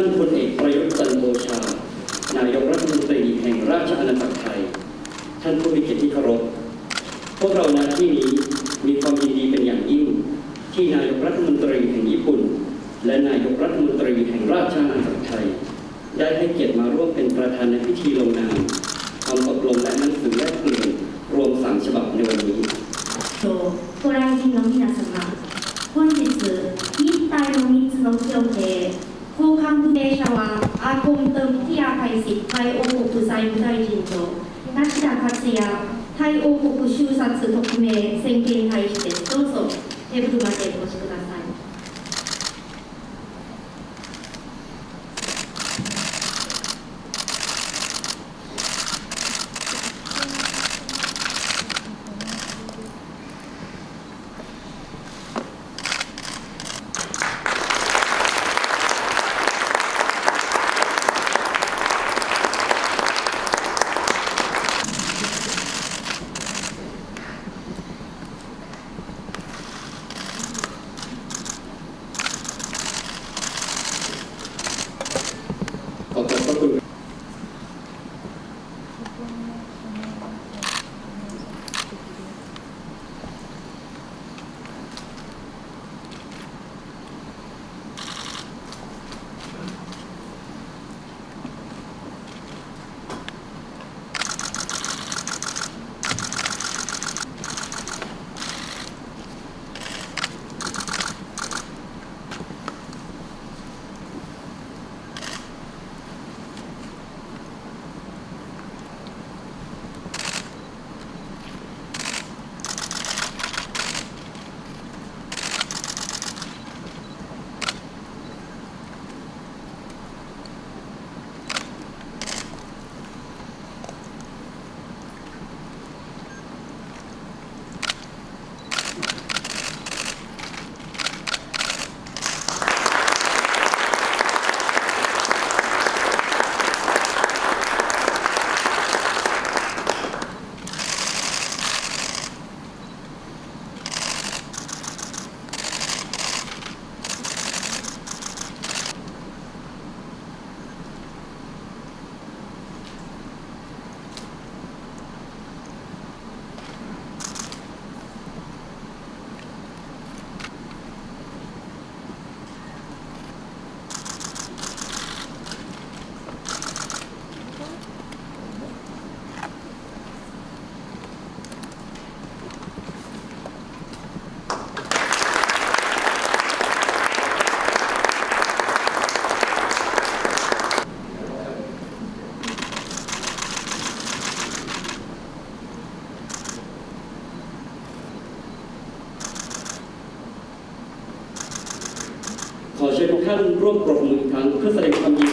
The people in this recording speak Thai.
ท่านพลเอกประยุทธ์จันทร์โอชา นายกรัฐมนตรีแห่งราชอาณาจักรไทย ท่านผู้มีเกียรติที่เคารพ พวกเราณที่นี้มีความยินดีเป็นอย่างยิ่ง ที่นายกรัฐมนตรีแห่งญี่ปุ่น และนายกรัฐมนตรีแห่งราชอาณาจักรไทย ได้ให้เกียรติมาร่วมเป็นประธานในพิธีลงนามความตกลงและหนังสือแลกเปลี่ยนรวมสามฉบับในวันนี้ とご来賓の皆様、本日、日体の3つの協定、 交換部停車はアーコントンティア大使タイ王国財務大臣と梨田克也タイ王国収札特命宣言大使です。どうぞテーブルまでお越しください。 ชิญทุกท่านร่วมปรบมืออีกครั้งเพื่อแสดงความยินดี